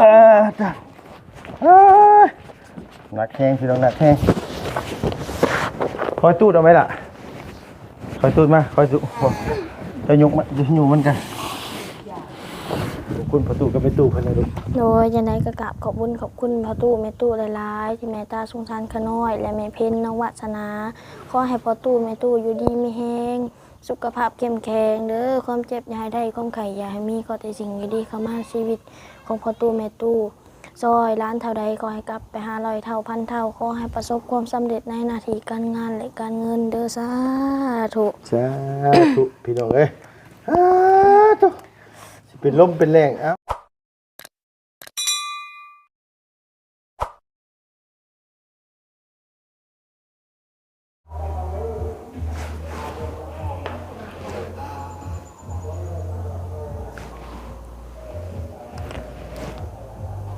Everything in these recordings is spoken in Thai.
เออจ้ะอ้ยหนักแข้งพี่น้องหนักแข้งคอยตูดเอาไหมล่ะคอยตูดมาคอยตูดจะยกมาจะยู่มันกันคุณประตูก็ไปตู้พันเลยลูกโดยยังไงก็กราบขอบคุณขอบคุณพ่อตู้แม่ตู้หลายๆที่แม่ตาสงสารขน้อย และแม่เพ็ญน้องวัสนา ขอให้พ่อตู้แม่ตู้อยู่ดีมีแห้ง สุขภาพเข้มแข็งเด้อความเจ็บอย่าให้ได้ความไข่อย่าให้มีก็แต่สิ่งดีๆเข้ามาชีวิตของพ่อตู้แม่ตู้ซอยร้านเท่าใดก็ให้กลับไปหาลอยเท่าพันเท่าขอให้ประสบความสำเร็จในหน้าที่การงานและการเงินเด้อสาธุสาธุพี่น้องเอ้ยสาธุสิเป็นลมเป็นแรงเอ้า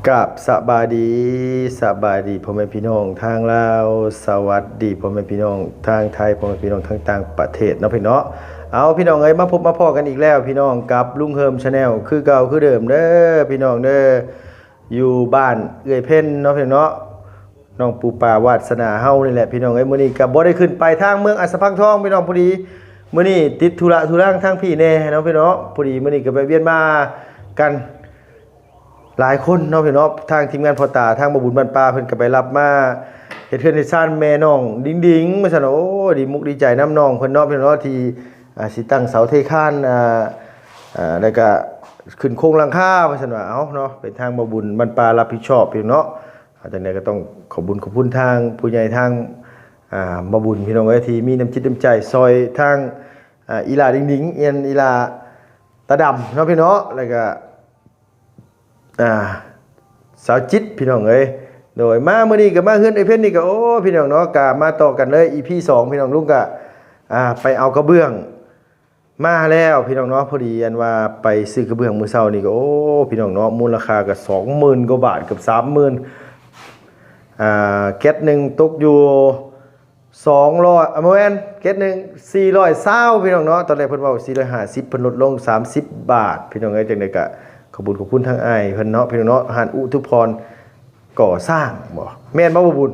กับสบายดีสบายดีพ่อแม่พี่น้องทางลาวสวัสดีพ่อแม่พี่น้องทางไทยพ่อแม่พี่น้องทางต่างประเทศเนาะพี่เนาะเอาพี่น้องเอ้ยมาพบมาพอกันอีกแล้ว พี่น้องกับลุงเฮิมชาแนลคือเก่าคือเดิมเด้อพี่น้องเด้ออยู่บ้านเอื้อยเพ่นเนาะพี่เนาะน้องปูปาวาสนาเฮานี่แหละพี่น้องเอ้ยมื้อนี้ก็บ่ได้ขึ้นไปทางเมืองอัสสัมพังทองพี่น้องพอดีมื้อนี้ติดธุระธุรังทางพี่แน่เนาะพี่เนาะพอดีมื้อนี้ก็ไปเวียนมากัน หลายคนเนาะพี่เนาะทางทีมงานพ่อตาทางบบุญบันปลาเพิ่นก็ไปรับมาเฮ็ดเทือนเฮ็ดซ่านแม่น้องดิงดิงมาซั่นโอ้ดีมุกดีใจน้ำน้องเพิ่นเนาะพี่เนาะที่อ่าสิตั้งเสาเทคานอ่าอ่าแล้วก็ขึ้นโครงหลังคาว่าซั่นว่าเอ้าเนาะเป็นทางบบุญบันปลารับผิดชอบพี่เนาะอาจากนั้นก็ต้องขอบุญขอบคุณทางผู้ใหญ่ทางอ่าบบุญพี่น้องเอ้ยที่มีน้ำจิตน้ำใจซอยทางอ่าอีลาดิงดิงเอียนอีลาตาดำเนาะพี่เนาะแล้วก็ อ่าสาวจิตพี่น้องเอ้ยโดยมาเมื่อนี้ก็มาเฮือนไอเพนนี่ก็โอ้พี่น้องเนาะกะมาต่อกันเลย EP 2พี่น้องลุงก็อ่าไปเอากระเบื้องมาแล้วพี่น้องเนาะพอดีอันว่าไปซื้อกระเบื้องมือเช้านี่ก็โอ้พี่น้องเนาะมูลราคาก็20,000กว่าบาทเกือบ30,000อ่าแก๊สหนึ่งตกอยู่200อะบ่แม่นแก๊สหนึ่ง420พี่น้องเนาะตอนแรกเพิ่นเว้า450เพิ่นลดลง30บบาท พี่น้องเอ้ยจังได๋ก็ขอ บคุญขอบคุณทางอ้ายเพิ่นเนาะพี่น้องเนาะหานอุทุพรก่อสร้างบ่แม่นบ่บ่บุญ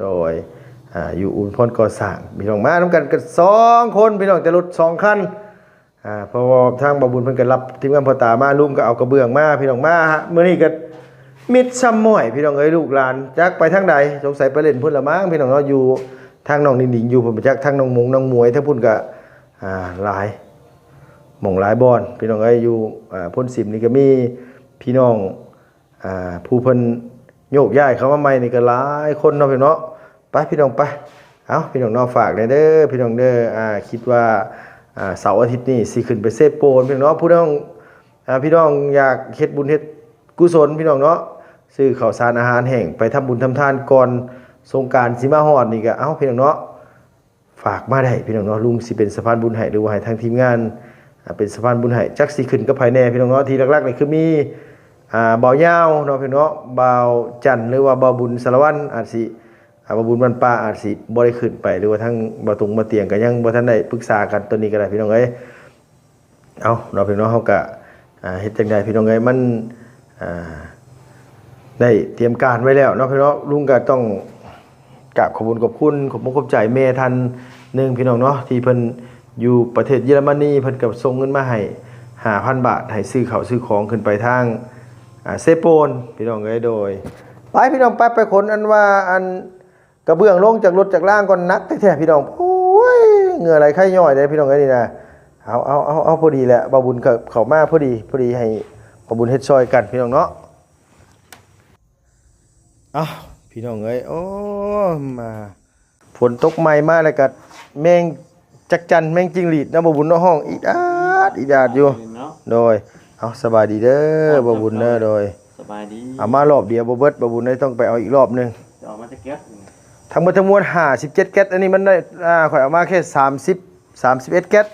โดยอ่าอยู่อุทุพรก่อสร้างพี่น้องมานํกันกันสองคนพี่น้องแต่รถสองคันอ่าเพราะว่าทางบ่บุญเพิ่นก็รับทีมงานพ่อตามาลุงก็เอากระเบื้องมาพี่น้องมาฮะมื้อนี้ก็มิดซ้ำม้อยพี่น้องเอ้ยลูกหลานจักไปทางใดสงสัยไปเล่นพุ่นละมั้งพี่น้องเนาะอยู่ทางน้องนิ่งๆอยู่พุ่นไปจักทางน้องมงน้องมวยถ้าพุ่นก็อ่าหลาย หม่องหลายบอนพี่น้องเอ้ยอยู่อ่าพ้นสิมนี่ก็มีพี่น้องอผู้เพิ่นโยกย้ายเข้ามาใหม่นี่ก็หลายคนเนาะพี่น้องเนาะไปพี่น้องไปเอาพี่น้องนาะฝากเลยเด้อพี่น้องเด้ออ่าคิดว่าอ่าเสาร์อาทิตย์นี้สิขึ้นไปเซฟโปนพี่น้องผู้น้องอ่าพี่น้องอยากเฮ็ดบุญเฮ็ดกุศลพี่น้องเนาะซื้อข้าวสารอาหารแห้งไปทำบุญทำทานก่อนสงกานต์สิมาฮอดนี่ก็เอ้าพี่น้องเนาะฝากมาได้พี่น้องเนาะลุงสิเป็นสะพานบุญให้หรือว่าให้ทางทีมงาน เป็นสะพานบุญให้จักสิขึ้นกับภายในพี่น้องเนาะที่หลักๆนี่คือมีอ่าบ่าวยาวเนาะพี่น้องเนาะบ่าวจันหรือว่าบ่าวบุญสารวัตรอาจสิอาบ่าวบุญบรรปาอาจสิบ่ได้ขึ้นไปหรือว่าทั้งบ่าวตุงบ่าเตียงก็ยังบ่ทันได้ปรึกษากันตัวนี้ก็ได้พี่น้องเอ้ยเอาเนาะพี่น้องเฮาก็อ่าเฮ็ดจังไดพี่น้องเอ้ยมันอ่าได้เตรียมการไว้แล้วเนาะพี่น้องลุงก็ต้องกราบขอบคุณขอบคุณขอบคุณขอบใจแม่ท่านหนึ่งพี่น้องเนาะที่เพิ่น อยู่ประเทศเยอรมนีเพิ่นกับส่งเงินมาให้หาพันบาทให้ซื้อข้าวซื้อของขึ้นไปทางเซโปนพี่น้องเอ้ยโดยไปพี่น้องไปไปขนอันว่าอันกระเบื้องลงจากรถจากล่างก่อนนักแท้ๆพี่น้องโอ้ยเหงื่อไหลไข้ย่อยเลยพี่น้องเอ้ยนี่นะเอาเอาเอาเอาพอดีแหละบาบุญกับเขามาพอดีพอดีให้บาบุญเฮ็ดซอยกันพี่น้องเนาะอ้าวพี่น้องเอ้ยโอ้มาฝนตกใหม่มาแล้วก็แมง จักจันแมงจิงหรีดนะบ่บุญเนาะห้องอีดาดอีดาดอยู่ เนาะโดยเอาสบายดีเด้อบ่บุญเด้อโดยสบายดีเอามารอบเดียวบ่เบิดบ่บุญได้ต้องไปเอาอีกรอบหนึงจะออกมาจะเก็บทั้งหมดทั้งมวล57แก๊สอันนี้มันได้อ่าข่อยเอามาแค่30 31แก๊ส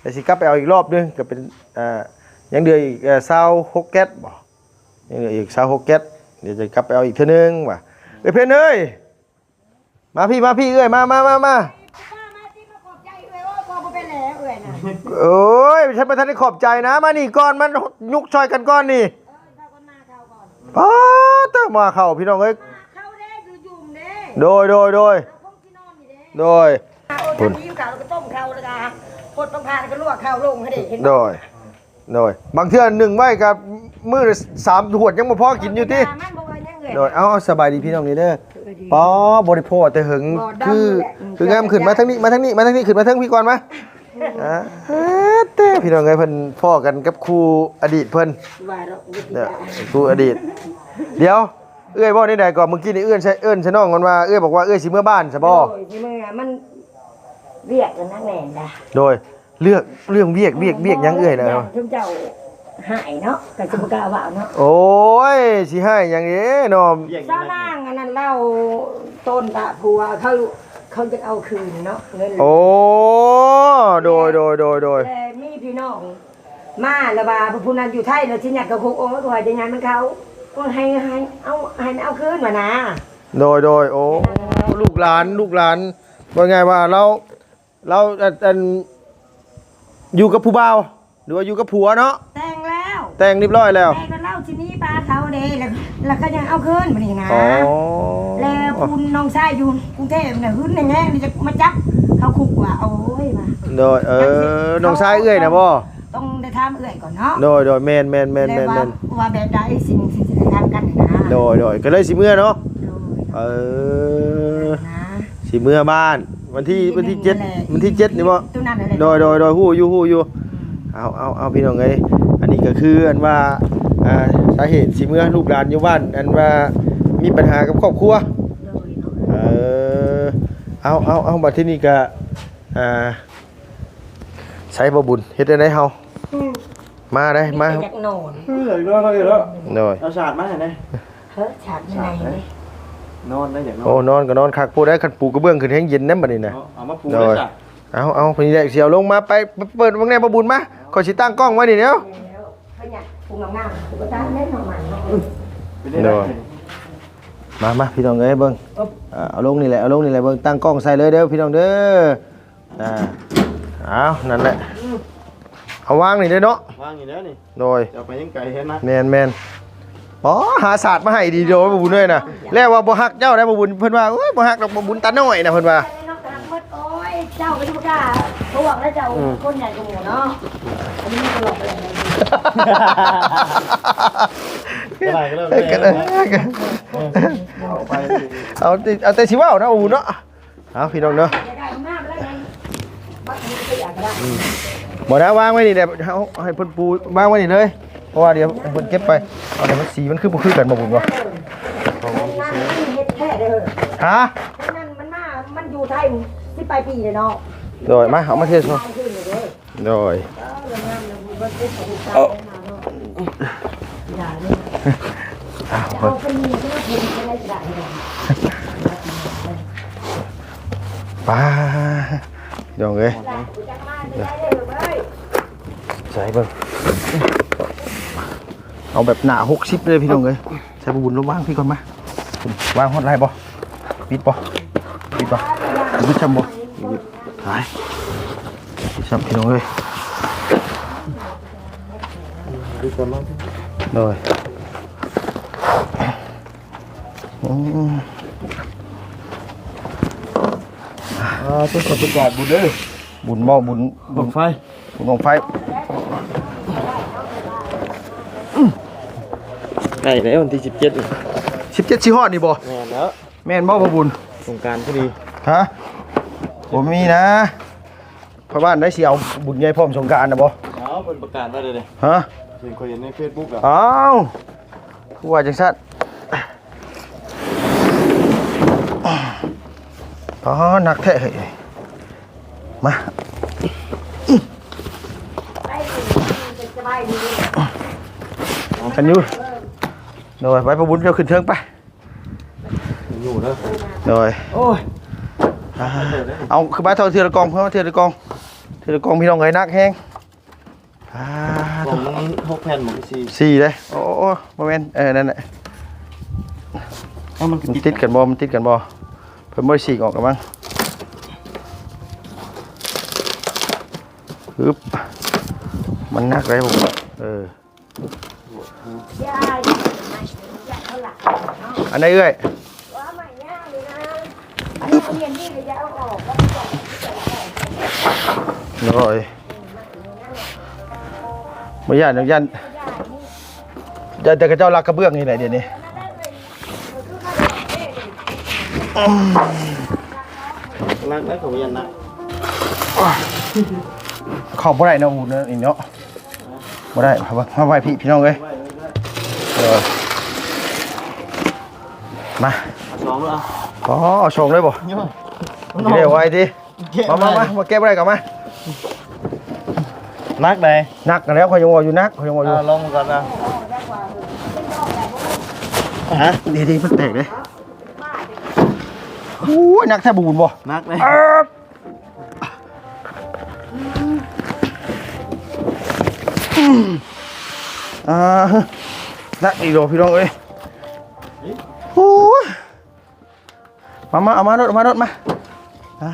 แต่สิกลับไปเอาอีกรอบหนึงก็เป็นอ่ายังเหลืออีกเอ่อ26แก๊สบ่ยังเหลืออีก26แก๊สเดี๋ยวจะกลับไปเอาอีกเทื่อนึงว่ะเอ้ยเพิ่นเอ้ยมาพี่มาพี่เอ้ยมามามามา โอ้ยฉันประทานได้ขอบใจนะ มานี่ก่อนมันยุกชอยกันก่อนนี่ป้าเตอมาเข้าพี่น้องเอ้ยเข้าเด้ดูยุ่มเด้โดยโดยโดยเอาคงที่นอนนี่เด้โดยเอาทำยิ้มข้าวแล้วก็ต้มข้าวแล้วก็พดบางพานก็ลวกข้าวลงให้เด็กเห็นโดยโดยบางเทื่อหนึ่งไว้กับมือละสามขวดยังมาพอกินอยู่ที่มันบอกว่ายังไงโดยเอาเอาสบายดีพี่น้องนี่เด้อป๋อบริโภคแต่หึงบ่ดำคือแหละคืองามขึ้นมาทั้งนี้มาทั้งนี้มาทั้งนี้ขึ้นมาทั้งพี่ก่อนมา อ่าเต้พี่น้องเอ้ยเพิ่นพ่อกันกับครูอดีตเพิ่นว่าเราวิธีเนี่ยการครูอดีต เดี๋ยว เอ้ยบ่ได้ใดก่อนเมื่อกี้นี่เอื้อนใช่เอื้อนใช่น้องกันว่าเอ้ยบอกว่าเอ้ยสิเมื่อบ้านใช่บ่โอ้ยที่มือมันเรียกกันนักแน่นนะโดยเลือกเรื่องเวียกเวียกเวียกหยังเอ้ยนะทุกเจ้าหายเนาะกับจุบกล้าว่าเนาะโอ้ยสิให้หยังเด้น้อมเจ้านางอันนั้นเล่าต้นตะพัวเขา เขาจะเอาคืนเนาะเงินโอ้โดยโดยโดยโดยแต่มีพี่น้องมาแล้วว่าผู้นั้นอยู่ไทยแล้วที่อยากกับคุกโอ้ยว่าจะงานมันเขาก็ให้ให้เอาให้เอาคืนมานะโดยโดยโอ้ลูกหลานลูกหลานว่าไงว่าเราเราอันอันอยู่กับผู้บ่าวหรือว่าอยู่กับผัวเนาะแต่งแล้วแต่งเรียบร้อยแล้วแต่ก็เล่าที่นี่ปลาเขาเด้แล้วแล้วก็ยังเอาคืนมานี่นะอ๋อแล้ว คุณน้องชายอยู่กรุงเทพเนี่ยหึ้นอย่างเงี้ยนี่จะมาจับเขาคุกว่าโอ้ยมาโดยเออน้องชายเอื้อยนะบ่ต้องได้ทำเอื่อยก่อนเนาะโดยโดยแมนแมนแมนแมนแมนว่าว่าแบบใดสิ่งสิ่งที่ได้ทำกันนะโดยโดยก็เลยสิเมื่อเนาะโดยเออนะสิเมื่อบ้าน วันที่วันที่เจ็ดวันที่เจ็ดนี่บ่ตัวนั้นอะไรโดยโดยโดยฮู้อยู่ฮู้อยู่เอาเอาเอาพี่น้องเอ้ยอันนี้ก็คืออันว่าอ่าสาเหตุสิเมื่อลูกหลานอยู่บ้านอันว่ามีปัญหากับครอบครัวโดย เออเอาเอาเอาบัดที่นี่ก็อ่าใช้บ่บุญเฮ็ดได้ไดเฮามาได้มาอยากนอนเฮ้ยเลิกเลยแล้วโดยเอาฉาดมาให้ได้เฮ้ยฉากยังไงเนี่ยนอนได้อย่างนอโอ้นนอนก็นอนคักพูดได้คันปูกระเบื้องขึ้นแห้งเย็นนำบัดนี้นะเอาเอามาปูโดได้ยจ้ะเอาเอาพนี้ได้เสียวลงมาไปไปเปิดวงแนบ่บุญมาขอยสิตั้งกล้องไว้นี่เดี๋ยวแล้วเขาอยากปรุงงามๆปกติเล่นของมันเนาะ มามาพี่น้องเอ้ยเบิ่งอ่าเอาลงนี่แหละเอาลงนี่แหละเบิ่งตั้งกล้องใส่เลยเด้อพี่น้องเด้ออ่าเอานั่นแหละเอาวางนี่เด้อเนาะว่างอยู่แล้วนี่โดยจะเอาไปยังไกลเห็นนะแมนแมนอ๋อหาศาสตร์มาให้ดีโดบ่บุญเลยนะแล้วว่าบ่ฮักเจ้าได้บ่บุญเพิ่นว่าโอ้ยบ่ฮักดอกบ่บุญตาน้อยนะเพิ่นว่าน้องกำลังมืดโอ้ยเจ้าก็ทุกกล้าเขาบอกแล้วเจ้าคนใหญ่กว่าหมูเนาะอันนี้ไม่ตลกเลย ก็ได้ก็เริ่มก็ได้ก็เอาไปเอาแต่เอาแต่สิเว้านะบ่บุญเนาะเอาพี่น้องเนาะจะได้มากแล้วไงบัดนี้ก็อยากก็ได้บ่ได้วางไว้นี่แหละเอาให้เพิ่นปูวางไว้นี่เลยเพราะว่าเดี๋ยวให้เพิ่นเก็บไปเอาแต่มันสีมันคือบ่คือกันบ่บุญบ่นั่นมันเฮ็ดแท้เด้อฮะนั่นมันมามันอยู่ไทยที่ปลายปีเลยเนาะโดยมาเอามาเทสเอาขึ้นเลยเด้อโดยเอาอย่า เอาเอาเป็นมีที่ว่าเพิ่นจะได้ได้เลยป้าพี่น้องเอ้ยจังมาได้เลยใส่เบิ่งเอาแบบหนา60เลยพี่น้องเอ้ยใส่บ่บุญลงวางพี่ก่อนมาวางฮอดไลน์บ่ปิดบ่ปิดบ่ปิดจำบ่หายปิดจำพี่น้องเอ้ยดูก่อนมั้งโดย อืมอ่าต้องขอประกาศบุญเด้อบุญบ่บุญบุญไฟบุญของไฟใกล้แล้ววันที่สิบเจ็ด17สิฮอดนี่บ่แม่นแล้วแม่นบ่บ่บุญสงกรารพอดีฮะผมมีนะเพราะบ้านได้สิเอาบุญใหญ่พร้อมสงกรารนะบ่เอาเป็นประกาศไว้เลยเลยฮะเห็นเคยเห็นในเฟซบุ๊กอะอ้าว คือว่าจังซั่นอ๋อหนักแท้เฮ้ยมาไปสิสบายดีกันยูโดยไปประบุญเจ้าขึ้นเทิงไปอยู่เด้อโดยโอ้ยเอาคือบ้านเท่าเทียละกองเพิ่มมาเทียละกองเทียละกองพี่น้องไงนักแห้งอ่า หกแผ่นหมดสี่สี่เลยโอ้โอ้โมเมนเออนั่นแหละเอ้ามันมันติดกันบ่มันติดกันบ่เพิ่นบ่ได้ฉีกออกกันมั้งฮึบมันหนักเลยผมเออยายไม่ยายเท่าไหร่เนาะอันไหนเอ้ยว่าใหม่ย่างเลยนะอันนี้เรียนนี่เลยยายเอาออกแล้วก็โอ้ยไม่ย่านย่านย่านแต่กระเจ้ารักกระเบื้องนี่แหละเดี๋ยวนี้นักนักของยันนักขอบบ่ได้เนาะอูเนาะอีเนาะบ่ได้มามาไหว้พี่พี่น้องเอ้ยเออมาสองแล้วอ๋อเอาชงเลยบ่เนาะเดี๋ยวไว้ทีมามามามาแก้บ่ได้กลับมา นักไหนนักกันแล้วเขายังว่าอยู่นักเขายังว่าอยู่ลองก่อนนะฮะดีดีมันแตกเลยโอ้ยนักแทบบูนบ่นักไหนเอิบอืมอ่านักอีกโลพี่น้องเอ้ยโอ้ยมามาเอามารถเอามารถมาอ่า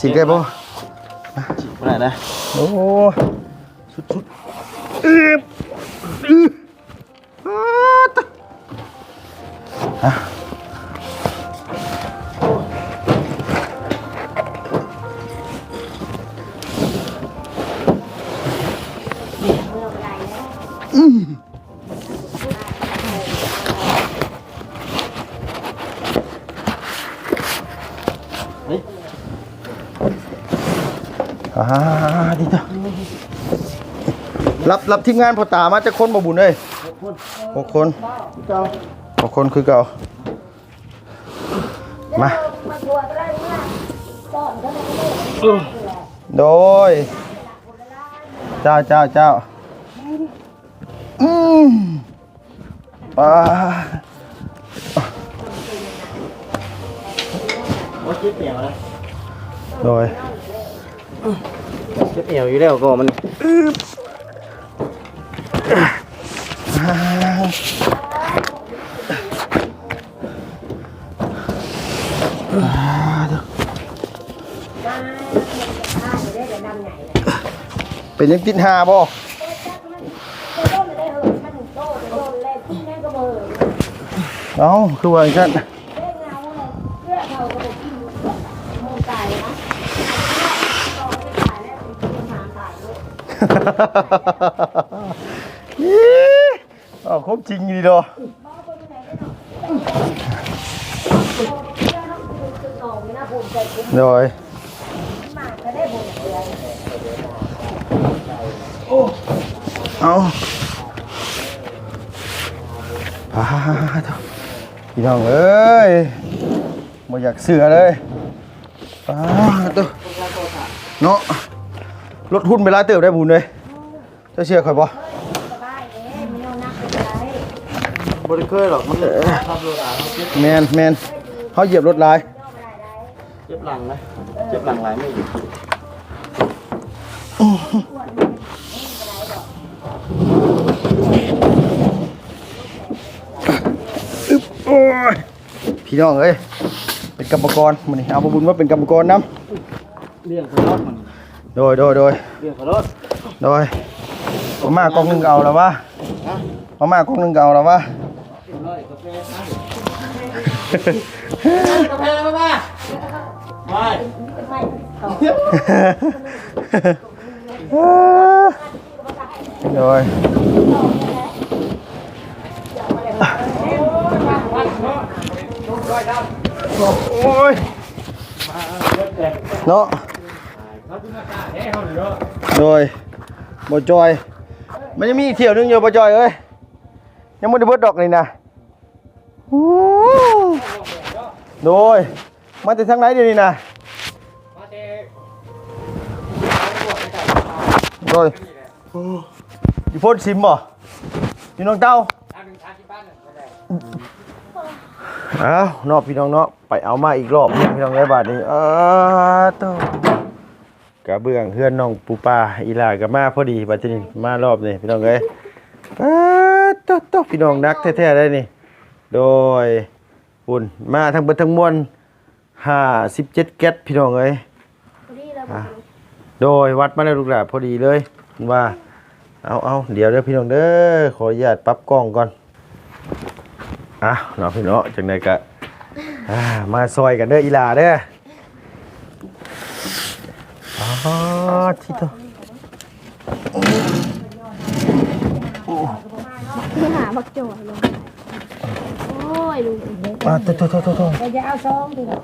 สิแกบ่จีบอะ ไรนะโอ้สุดสุดอืออืบอ่าตะอะาดีจ้ะรับรับทีมงานพอตามาจะคนบ่บุญเลยหกคนเจ้าหกคนคือเก่ามามาทัวร์ก็ได้นะก่อด้โดย เจ้าเจ้าเจ้าอืมอ่าว่าจิ๊บเหนียวนะโดย เหนียวอยู่แล้วก็มันเป็นยังติดหาบ่เอะท่านโต้โต้เล่นที่นั่นก็เบอร์เอ้าคือว่าอย่างนั้น ด้วยยี่อ้าครบจริงดีดอคือหนองไม่น่าภูมิใจคุ้มโดยเอนเอาพาเถอะพี่น้องเอ้ยบ่อยากเสือเลยพาเถอะเนาะ ลดหุ้นเวลาเติบได้บุญเลยจะเชื่อข่อยบ่บายเอ๊มีโนนักเป็นไรบริเคยหรอกมันขับรถอะเขาเจ็บแมนแมนเขาเหยียบรถลาย เจ็บหลังนะเจ็บหลังหลายไม่อยู่โอ้ยพี่น้องเอ้ยเป็นกรรมกรมันนี่เอาบ่บุญว่าเป็นกรรมกรนํเลี้ยงขรถมันโดยโดยโดยเลี้ยงรถโดมาม่ากล่องหนึ งก็เอาแล้ววะฮะมาม่ากล่องหนึงก็เอ โดยโอ้ยเนาะโดยบ่จอย มันยังมีเที่ยวนึงอยู่บ่จอยเอ้ย ยังไม่ได้เบิดดอกนี่นะโดย มาแต่ทางไหนเดี๋ยวนี้นะโดยอยู่พ่นซิมบ่อยู่น้องเต้าอ้าวนอกพี่น้องเนาะไปเอามาอีกรอบพี่น้องไอ้บาทนี้อ้าว กระเบื้องเพื่อนน้องปูปลาอีหลากับมาพอดีบัดนี้มารอบนี้พี่น้องเอ้ยอ้าวโต้โต้พี่น้องนักแท้ๆได้นี่ โดยปุ่นมาทั้งเบิดทั้งมวล57แก๊สพี่น้องเอ้ยนี่เราอะโดยวัดมาแล้วลูกหลานพอดีเลยว่าเอาเอาเดี๋ยวเด้อพี่น้องเด้อขออนุญาตปรับกล้องก่อนอะเนาะพี่เนาะจังไดก็อ่ามาซอยกันเด้ออีหลาเด้อ อ๋อที่ตัวที่หาบักจ่อยลงโอ้ยลุงอ่าตัวตัวตัวตัวตัวเราจะเอาซองดีกว่า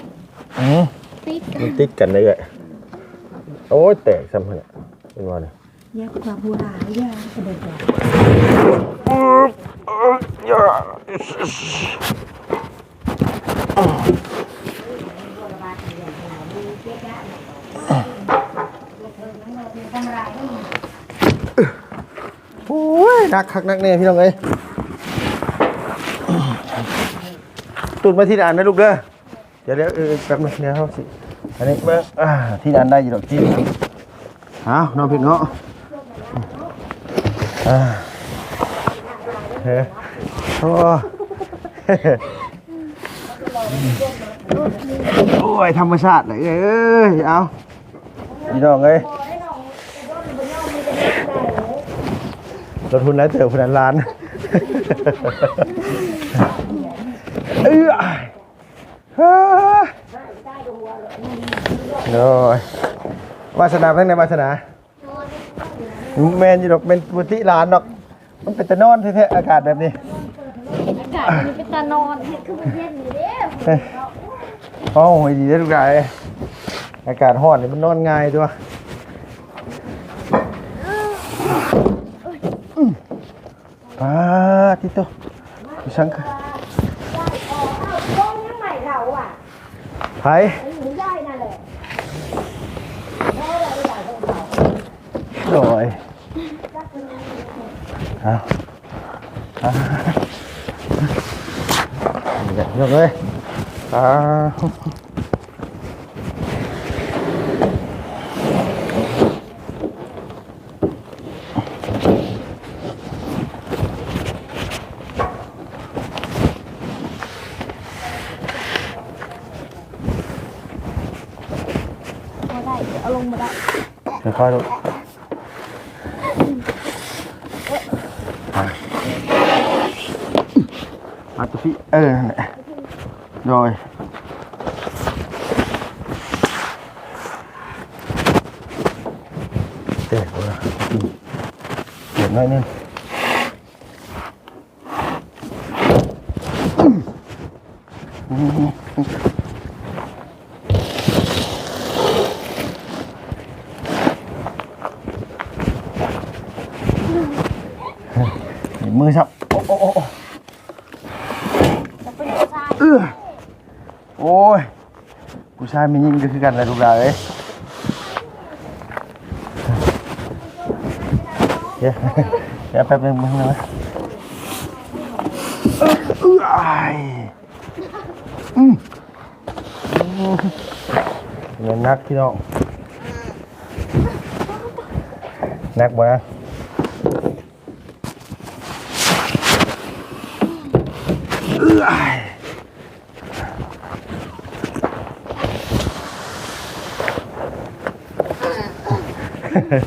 อืมติ๊กมันติดกันเลยอะโอ้ยแตกซ้ำเนี่ยเป็นว่าเนี่ยเนี่ยความหัวหายยากระเด็ นไปโอ้ยนักคักนักเนี่ยพี่น้องเอ้ยตุนมาที่ด่านนะลูกเด้อเดี๋ยวเดี๋ยวเออแป๊บนึงเดี๋ยวเขาสิอันนี้เบิ่งอ่าที่ด่านได้อยู่ดอกที่เอาน้องพี่เนาะอ่าเฮ้ยโอ้โอ้ยธรรมชาติเลยเอ้ยเอาพี่น้องเอ้ย ลดทุนได้เติมพนันล้านเอ้ยเฮ้ยโอ้ยวาสนาเป็นไงวาสนาแมนอยู่ดอกเป็นบุติล้านดอก มันเป็นตะนอนแท้ๆอากาศแบบนี้อากาศมันเป็นตานอนเฮ็ดคือมันเย็นอยู่เด้เฮ้ยโอ้ยดีได้อทุกอย่างเลยอากาศร้อนนี่มันนอนง่ายด้วยอืม ป้าที่โตกูช่างค่ะ ซองยังใหม่เขาอะ ไผ หนูได้นั่นแหละ โดยเอาเอาเดี๋ยวยกเลยอ่าเอาได้เดี๋ยวเอาลงมาได้ ค่อยๆดูมาตัวพี่เออนั่นแหละโดยเตะหัวเก็บหน่อยนึงหยิบมือซับโอ้โอ้โอ้โอ้ จะเป็นผู้ชาย เออโอ้ยผู้ ชายมันยิงก็คือกันเลยลูกหลานเอ้ยเดี๋ยวเดี๋ยวแป๊บนึงมึงนะเออเออไอ้ายอืมอืมเงินนักพี่น้องนักบ่นะเออไอ้าย เออ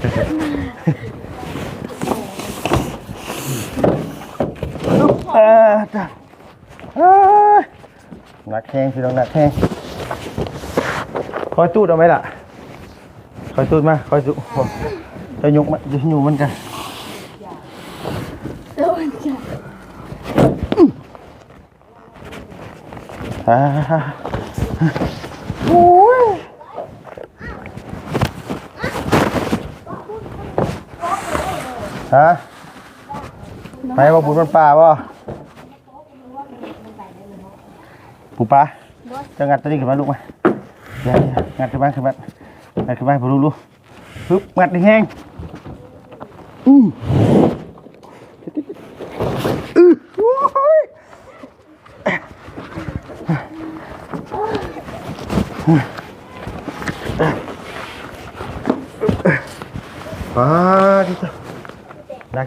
จ้ะเอ้ยหนักแข้งพี่น้องหนักแข้งคอยตูดเอาไหมล่ะคอยตูดมาคอยตูดผมจะยกมันจะอยู่มันกัน โดนจ้ะ อ่าโอ้ย ฮะไปว่าบุญมันป่าบ่ปูปลาจะงัดตัวนี้ขึ้นมาลูกมาเดี๋ยวๆงัดขึ้นมาขึ้นมางัดขึ้นมาให้ผมรู้รู้ปึ๊บงัดแห้งๆอืออื้อ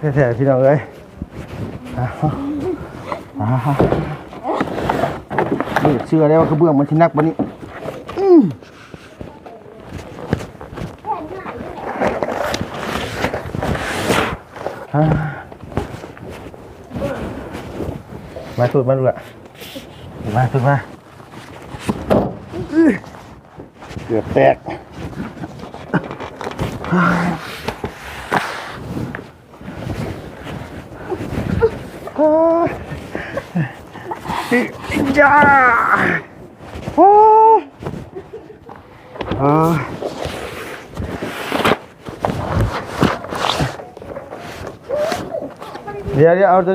แท้ๆพี่น้องเอ้ยเชื่อได้ว่ากระเบื้องมันที่นักปะนี้มาสุดมาดูละมาสุดมาเกือบแตก จ้าโอ้อ่าเดี๋ยวเดี๋ยวเอาตัว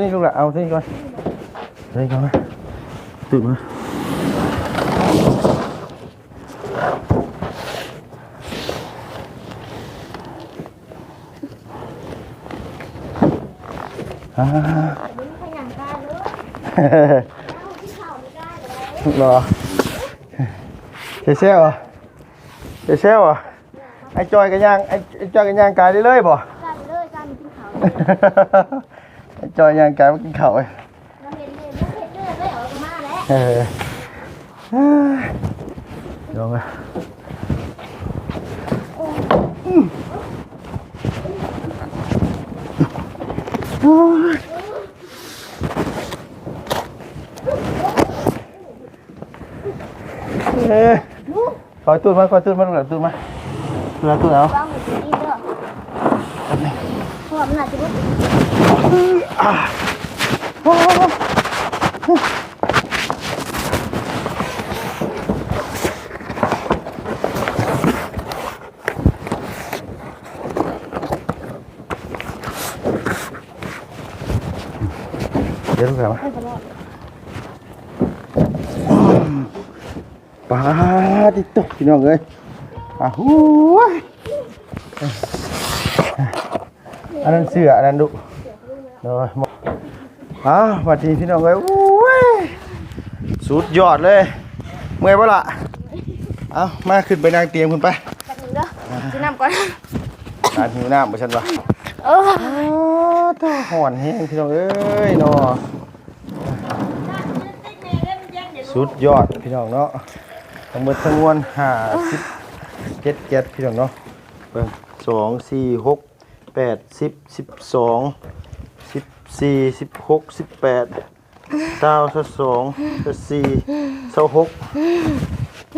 นี้ลงละเอาตัวนี้ก่อนตัวนี้ก่อนนะตื่นมาอ่ารอ จ้าเลยจ้ามีกินข้าว ไอ้จอยย่างกายมากินข้าวไอ้ เราเห็นเลยเราเห็นเลยได้ออกมาแล้ว เออเอ้ยลงมาเอ้ยขอตูดมาขอตูดมาลงหลังตูดมาตูดเอาตูดเอา วางหมูสีเด้อเพราะว่ามันอาจจะรู้ เดี๋ยวลูกสาวม ปลาติดตกพี่น้องเอ้ยอะหูยอันนั้นเสืออันนั้นดุเดี๋ยวมาอะสวัสดีพี่น้องเอ้ยโอ้ยสุดยอดเลย เมื่อยปะล่ะเอามาขึ้นไปนางเตียงคุณไปแป๊บนึงเด้อกินน้ำก่อนการหิวน้ำมาฉันวะเอออ้าวเท่าห่อนแห้งพี่น้องเอ้ยเนาะสุดยอดพี่น้องเนาะ ทั้งหมดทั้งมวลห้าสิบเจ็ดเจ็ดพี่น้องเนาะเบิ่งสองสี่หกแปดสิบสิบสองสิบสี่สิบหกสิบแปดเก้าสิบสองสิบสี่สิบหก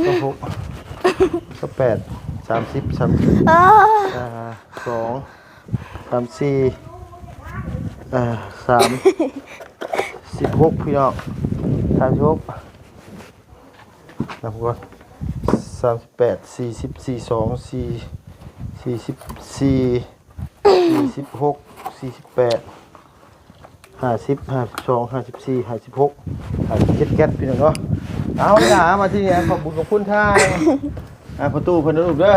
สิบหกสิบแปดสามสิบสามสิบเอออ่าสองสามสี่อ่อสามสิบหกพี่น้องสามสิบหก นับก่อนสามสิบแปดสี่สิบสี่สองสี่สี่สิบสี่สี่สิบหกสี่สิบแปดห้าสิบห้าสิบสองห้าสิบสี่ห้าสิบหกห้าสิบเจ็ดแก๊สพี่น้องเนาะเอาหนามาที่นี่ขอบคุณขอบคุณทางอ่าประตูเพิ่นนะลูกเด้อ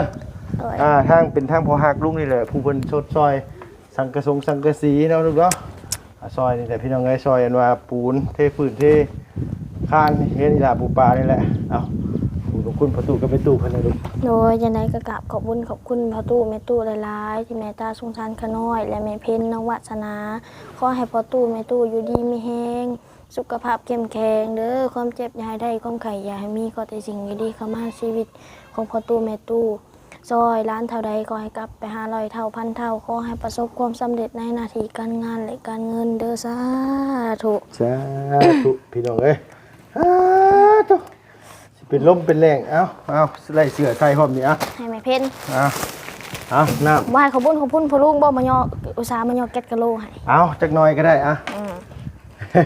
โอ้ยอ่าทางเป็นทางพอหักลุงนี่แหละผู้เพิ่นชดซอย สังกะสงสังกะสีเนาะลูกเนาะอ่าซอยนี่แหละพี่น้องเอ้ยซอยอันว่าปูนเทพื้นเทข้างเฮ็ดนี่ล่ะปูปลานี่แหละเอาผู้ขอบ คุณประตูก็ไปตู้เพิ่นนะลูกโดยยังไงก็กราบขอบคุญขอบคุณพระตู้แม่ตู้หลายๆที่แม่ตาสงสารขน้อย และแม่เพ็ญน้องวัสนาขอให้พ่อตู้แม่ตู้อยู่ดีมีแห้งสุขภาพเข้มแข็งเด้อความเจ็บอย่าให้ได้ความไข่อย่าให้มีก็แต่สิ่งดีๆเข้ามาชีวิตของพ่อตู้แม่ตู้ซอยร้านเท่าใดก็ให้กลับไปหาลอยเท่าพันเท่าขอให้ประสบความสำเร็จในหน้าที่การงานและการเงินเด้อสาธุสาธุพี่น้องเอ้ยสาธุสิ เป็นลมเป็นแรงเอ้าเอาไล่เสื้อใส่พร้อมนี่อะให้แม่เพ็ญเอาเอาน้ำไหว้ขอบคุญขอบคุญพ่อลุงบ่มายออุตส่าห์มายอเก็ตกะโลให้เอาจักหน่อยก็ได้อะอืม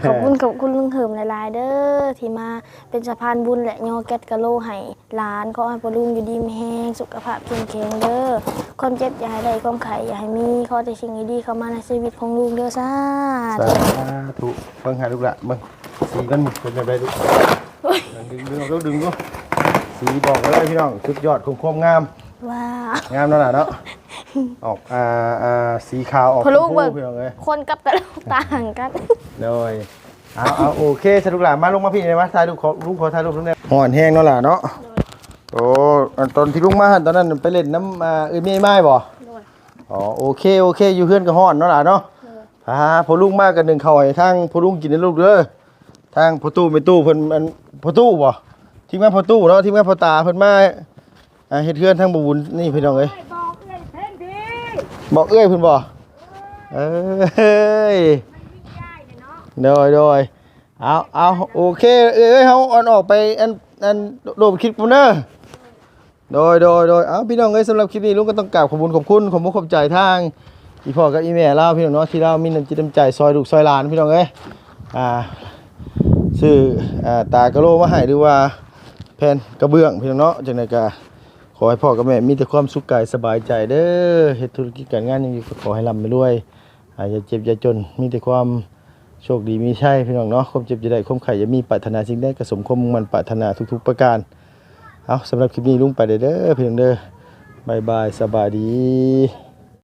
ขอบคุณขอบคุณลุงเหิมหลายๆเด้อที่มาเป็นสะพานบุญและยอแกตกะโลให้หลานขอให้พ่อลุงอยู่ดีมีแห้งสุขภาพเข้มแข็งเด้อความเจ็บอย่าให้ได้ความไข่อย่าให้มีขอแต่สิ่งดีๆเข้ามาในชีวิตของลุงเด้อซ่าสาธุเบิ่งหาลูกละเบิ่งสีกันหมดเป็นแบบไรลูก ดึงดึงเอาดึงดูสีบอกเลยพี่น้องสุดยอดของความงามว้าวงามนั่นแหละเนาะออกอ่าอ่าสีขาวออกพ่อลุงชมเบิ่งพูพี่น้องเลยคนกับกะโลต่างกันเลยเอาเอาโอเคสรุปหลานมาลงมาพี่เลยมาถ่ายรูปขอลุงขอถ่ายรูปลุงเนี่ยห่อนแห้งเนาะล่ะเนาะโอ้อันตอนที่ลุงมาตอนนั้นไปเล่นน้ำอ่าเอ้ยไม่ไม่บ่อ๋อโอเคโอเคอยู่เพื่อนกับห่อนเนาะล่ะเนาะอ่าพอลุงมากันหนึ่งเข่าให้ทางพอลุงกินในลูกเด้อ ทางพอตู้ไปตู้เพิ่นอันพอตู้บ่ทีมงานพอตู้เนาะทีมงานพอตาเพิ่นมาอ่าเฮ็ดเพื่อนทางบุญนี่พี่น้องเอ้ยบอกเลยเพ่นพี่บอกเอ้ยเพิ่นบ่เอ้ยโดยโดยเอาเอาโอเคเอ้ยเฮาออนออกไปอันอันโดดคลิปปุ่นเด้อโดยโดยโดยเอาพี่น้องเอ้ยสำหรับคลิปนี้ลุงก็ต้องกราบขอบคุณขอบคุณขอบคุณขอบใจทางอีพ่อกับอีแม่เล่าพี่น้องเนาะที่เรามีน้ำจิตน้ำใจซอยลูกซอยหลานพี่น้องเอ้ยอ่า ซื้ออตากระโลมาให้หรือว่าแผ่นกระเบื้องพี่น้องเนาะจังไดก็ขอให้พ่อกับแม่มีแต่ความสุขกายสบายใจเด้อเฮ็ดธุรกิจการงานยังอยู่ขอให้ร่ำไปรวยอาอย่าเจ็บอย่าจนมีแต่ความโชคดีมีใช่พี่น้องเนาะความเจ็บจะได้ความไข่อย่ามีปรารถนาสิ่งใดก็สมความมุ่งมันปรารถนาทุกๆประการเอาสำหรับคลิปนี้ลุงไปเด้อเด้อพี่น้องเด้อบายบายสบายดี